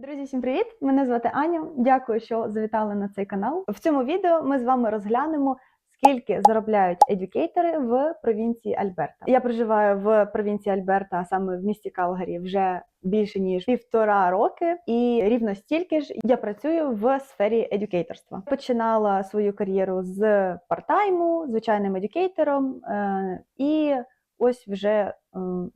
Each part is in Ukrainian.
Друзі, всім привіт! Мене звати Аня. Дякую, що завітали на цей канал. В цьому відео ми з вами розглянемо, скільки заробляють едюкейтори в провінції Альберта. Я проживаю в провінції Альберта, а саме в місті Калгарі, вже більше ніж півтора роки, і рівно стільки ж я працюю в сфері едюкейторства. Починала свою кар'єру з партайму, звичайним едюкейтором, е, і ось вже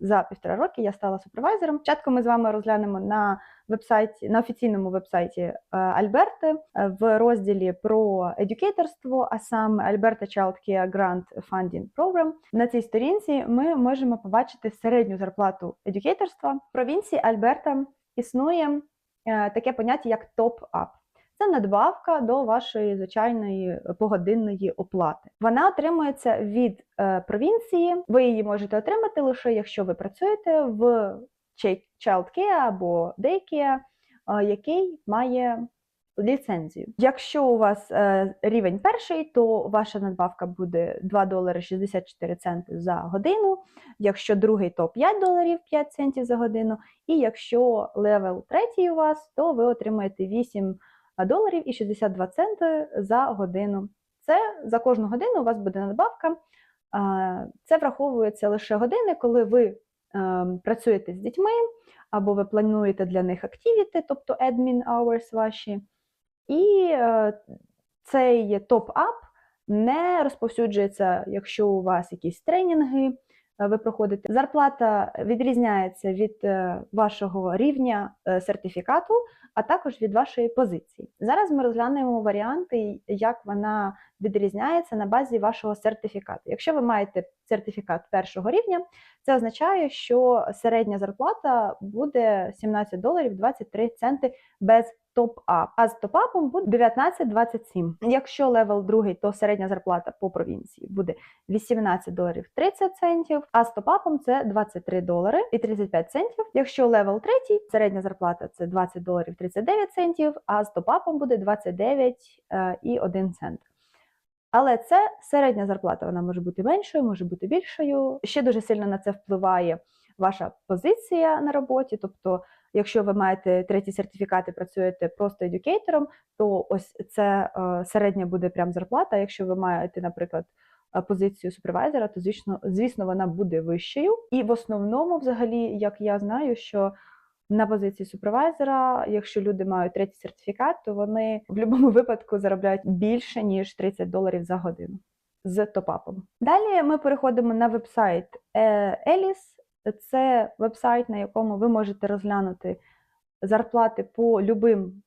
за півтора роки я стала супервайзером. Спочатку ми з вами розглянемо на вебсайті на офіційному вебсайті е, Альберти е, в розділі про едюкейторство, а саме Alberta Child Care Grant Funding Program. На цій сторінці ми можемо побачити середню зарплату едюкейторства. В провінції Альберта існує е, таке поняття як топ-ап. Це надбавка до вашої звичайної погодинної оплати. Вона отримується від е, провінції. Ви її можете отримати лише якщо ви працюєте в child care або daycare, е, який має ліцензію. Якщо у вас е, рівень перший, то ваша надбавка буде 2 долари 64 центи за годину. Якщо другий, то 5 доларів 5 центів за годину. І якщо левел третій у вас, то ви отримаєте 8 доларів і 62 центи за годину. Це за кожну годину у вас буде надбавка. Це враховується лише години, коли ви е, працюєте з дітьми, або ви плануєте для них активіти, тобто admin hours ваші. І е, цей топ-ап не розповсюджується, якщо у вас якісь тренінги, ви проходите. Зарплата відрізняється від е, вашого рівня е, сертифікату, а також від вашої позиції. Зараз ми розглянемо варіанти, як вона відрізняється на базі вашого сертифікату. Якщо ви маєте сертифікат першого рівня, це означає, що середня зарплата буде 17 доларів 23 центи без топ-ап, а з топ-апом буде 19,27. Якщо левел другий, то середня зарплата по провінції буде 18 доларів 30 центів, а з топ-апом це 23 долари і 35 центів. Якщо левел третій, середня зарплата це 20 доларів 39 центів, а з топ-апом буде 29 е, і 1 цент. Але це середня зарплата, вона може бути меншою, може бути більшою. Ще дуже сильно на це впливає ваша позиція на роботі. Тобто, якщо ви маєте треті сертифікати, працюєте просто едюкейтором, то ось це е, середня буде прям зарплата. Якщо ви маєте, наприклад, е, позицію супервайзера, то звісно, звісно, вона буде вищою. І в основному, взагалі, як я знаю, що на позиції супервайзера, якщо люди мають третій сертифікат, то вони в будь-якому випадку заробляють більше ніж 30 доларів за годину з топапом. Далі ми переходимо на вебсайт Еліс. Це вебсайт, на якому ви можете розглянути зарплати по любим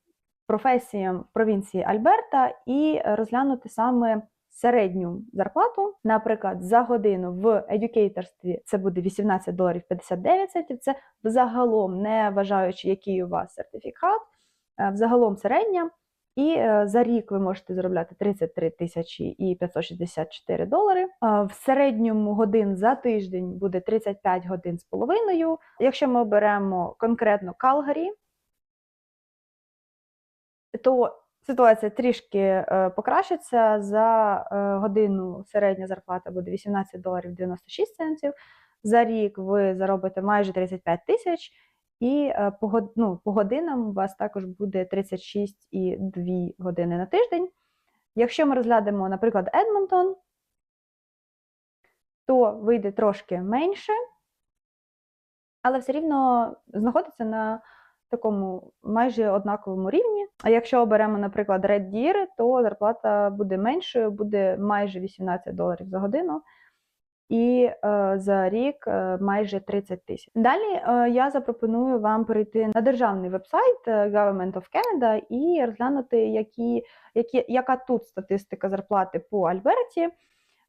професіям в провінції Альберта і розглянути саме середню зарплату. Наприклад, за годину в едюкейторстві це буде 18 доларів 59 центів. Це взагалом, не вважаючи, який у вас сертифікат, е, взагалом середня. І е, за рік ви можете заробляти 33 тисячі і 564 долари. Е, В середньому годин за тиждень буде 35 годин з половиною. Якщо ми оберемо конкретно Калгарі, то ситуація трішки е, покращиться. За е, годину середня зарплата буде 18 доларів 96 центів. За рік ви заробите майже 35 тисяч. І е, по, ну, по годинам у вас також буде 36,2 години на тиждень. Якщо ми розглянемо, наприклад, Едмонтон, то вийде трошки менше, але все рівно знаходиться на такому майже однаковому рівні. А якщо оберемо, наприклад, Red Deer, то зарплата буде меншою, буде майже 18 доларів за годину. І е, за рік е, майже 30 тисяч. Далі е, я запропоную вам перейти на державний вебсайт е, Government of Canada і розглянути, які, які, яка тут статистика зарплати по Альберті.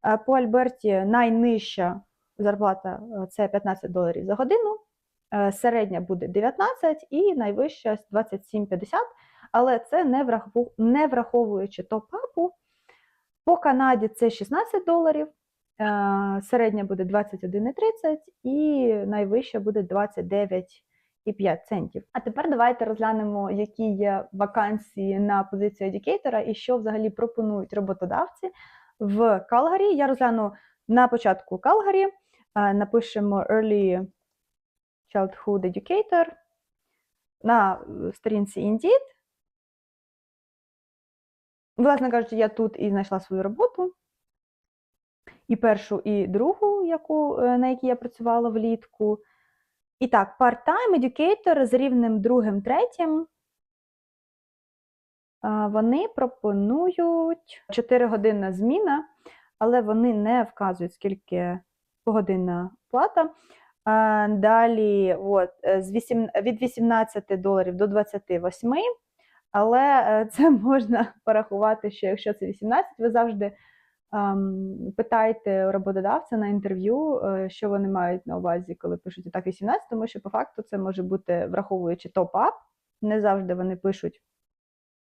Е, По Альберті найнижча зарплата е, це 15 доларів за годину, середня буде 19 і найвища 27,50, але це не враховуючи топ-апу. По Канаді це 16 доларів. Е, Середня буде 21,30 і найвища буде 29,5 центів. А тепер давайте розглянемо, які є вакансії на позицію едюкейтора і що взагалі пропонують роботодавці в Калгарі. Я розгляну на початку Калгарі, е, напишемо Early Childhood Educator. на е, сторінці Indeed. Власне кажучи, я тут і знайшла свою роботу. І першу, і другу, яку, е, на якій я працювала влітку. І так, part-time educator з рівнем другим, третім. Вони пропонують 4 годинна зміна, але вони не вказують, скільки погодинна плата. Далі от, е, з 8, від 18 доларів до 28, але е, це можна порахувати, що якщо це 18, ви завжди питайте роботодавця на інтерв'ю, е, що вони мають на увазі, коли пишуть отак 18, тому що по факту це може бути враховуючи топ-ап. Не завжди вони пишуть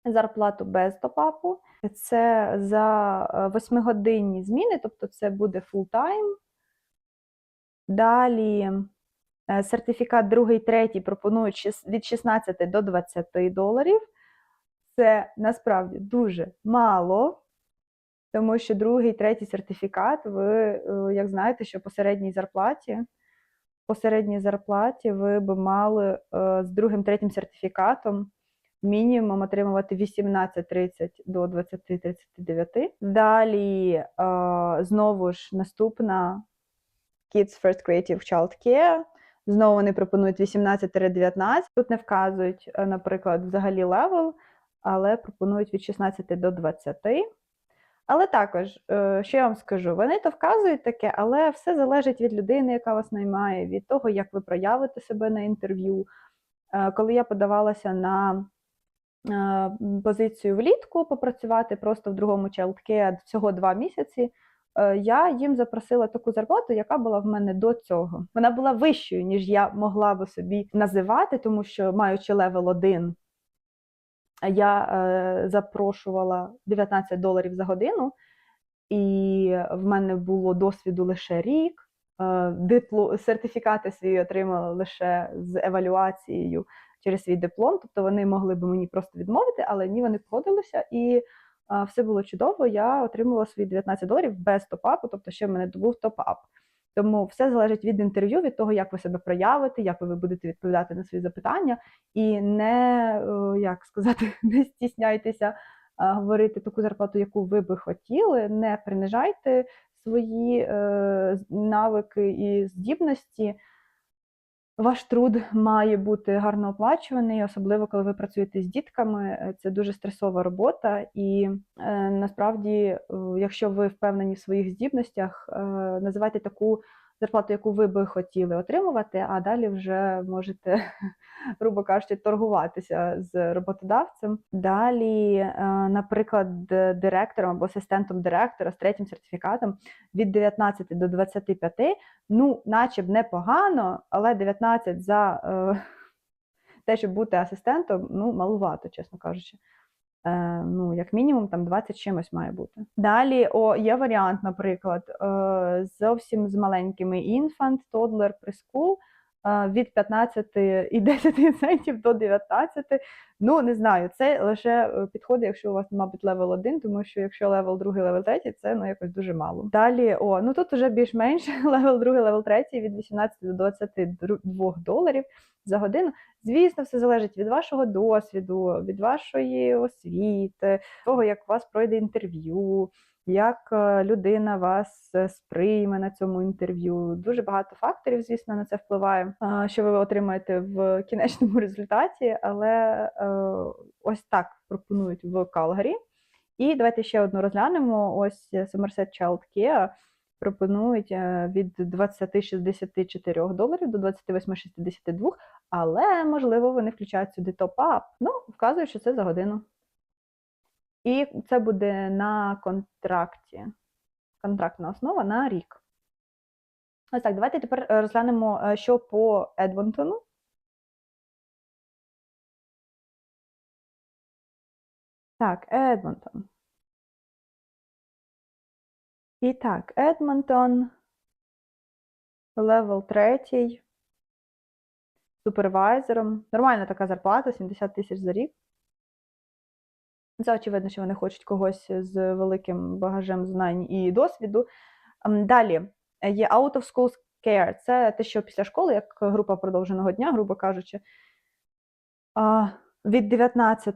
зарплату без топ-апу. Це за восьмигодинні зміни, тобто це буде full-time. Далі е, сертифікат другий, третій пропонують від 16 до 20 доларів. Це насправді дуже мало, тому що другий, третій сертифікат, ви, е, як знаєте, що по середній зарплаті, по середній зарплаті ви б мали е, з другим, третім сертифікатом мінімум отримувати 18-30 до 20-39. Далі знову ж наступна Kids First Creative Child Care. Знову вони пропонують 18-19. Тут не вказують, е, наприклад, взагалі левел, але пропонують від 16 до 20. Але також, е, що я вам скажу, вони то вказують таке, але все залежить від людини, яка вас наймає, від того, як ви проявите себе на інтерв'ю. Е, Коли я подавалася на позицію влітку попрацювати просто в другому childcare всього два місяці, я їм запросила таку зарплату, яка була в мене до цього. Вона була вищою, ніж я могла би собі називати, тому що маючи левел 1, я е, запрошувала 19 доларів за годину, і в мене було досвіду лише рік. Е, дипло, сертифікати свої отримала лише з евалюацією через свій диплом. Тобто вони могли б мені просто відмовити, але ні, вони погодилися, і е, все було чудово. Я отримала свої 19 доларів без топ-апу, тобто ще в мене був топ-ап. Тому все залежить від інтерв'ю, від того, як ви себе проявите, як ви будете відповідати на свої запитання, і не е, як сказати, не стісняйтеся говорити таку зарплату, яку ви би хотіли, не принижайте свої е, навики і здібності. Ваш труд має бути гарно оплачуваний, особливо коли ви працюєте з дітками. Е, Це дуже стресова робота, і е, насправді, е, якщо ви впевнені в своїх здібностях, е, називайте таку зарплату, яку ви би хотіли отримувати, а далі вже можете, грубо кажучи, торгуватися з роботодавцем. Далі, е, наприклад, директором або асистентом директора з третім сертифікатом від 19 до 25, ну, наче б непогано, але 19 за е, те, щоб бути асистентом, ну, малувато, чесно кажучи. Е, ну, як мінімум, там 20 чимось має бути. Далі о, є варіант, наприклад, е, зовсім з маленькими інфант, toddler, preschool, від 15 і 10 центів до 19. Ну, не знаю, це лише е, підходить, якщо у вас, мабуть, левел 1, тому що якщо левел 2, левел 3, це ну, якось дуже мало. Далі, о, ну тут вже більш-менш левел 2, левел 3 від 18 до 22 доларів за годину. Звісно, все залежить від вашого досвіду, від вашої освіти, того, як у вас пройде інтерв'ю, як е, людина вас е, сприйме на цьому інтерв'ю. Дуже багато факторів, звісно, на це впливає, що ви отримаєте в кінечному результаті, але е, ось так пропонують в Калгарі. І давайте ще одну розглянемо. Ось Somerset Child Care пропонують від 20-64 доларів до 28-62, але, можливо, вони включають сюди топ-ап. Ну, вказують, що це за годину. І це буде на контракті. Контрактна основа на рік. Ось так, давайте тепер е, розглянемо, е, що по Едмонтону. Так, Едмонтон. І так, Едмонтон, левел третій, супервайзером. Нормальна така зарплата, 70 тисяч за рік. Це очевидно, що вони хочуть когось з великим багажем знань і досвіду. Ем, Далі є Out of School Care. Це те, що після школи, як група продовженого дня, грубо кажучи. від 19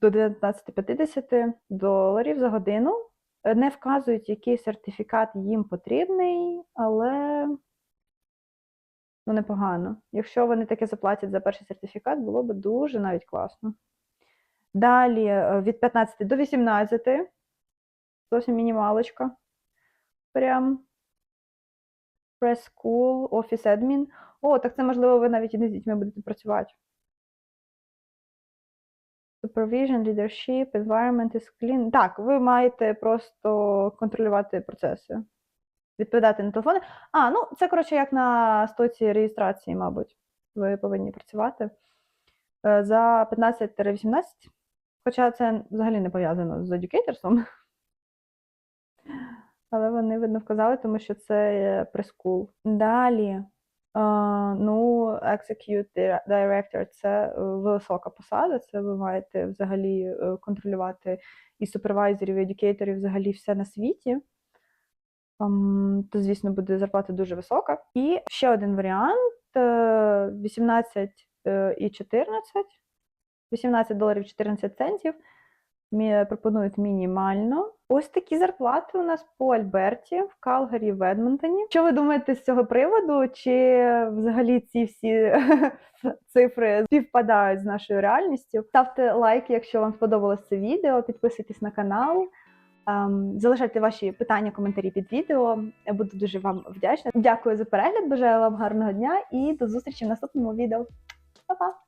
до 19,50 доларів за годину. Не вказують, який сертифікат їм потрібний, але ну, непогано. Якщо вони таке заплатять за перший сертифікат, було б дуже навіть класно. Далі е, від 15 до 18. Зовсім мінімалочка. Прям. School, Office Admin. О, так це можливо, ви навіть і не з дітьми будете працювати. Supervision, leadership, environment is clean. Так, ви маєте просто контролювати процеси, відповідати на телефони. А, ну це коротше як на стоці реєстрації, мабуть. Ви повинні працювати Е, за 15-18. Хоча це взагалі не пов'язано з educatorством. Але вони, видно, вказали, тому що це прескул. Далі. Ну, Execute Director це е, висока посада, це ви маєте взагалі е, контролювати і супервайзерів, і едюкейторів, взагалі все на світі. То, звісно, буде зарплата дуже висока. І ще один варіант: е, 18 е, і 14. 18 доларів 14 центів. Пропонують мінімально. Ось такі зарплати у нас по Альберті, в Калгарі, в Едмонтоні. Що ви думаєте з цього приводу? Чи взагалі ці всі цифри співпадають з нашою реальністю? Ставте лайк, якщо вам сподобалось це відео, підписуйтесь на канал. ем, Залишайте ваші питання, коментарі під відео. Я буду дуже вам вдячна. Дякую за перегляд, бажаю вам гарного дня і до зустрічі в наступному відео. Па-па!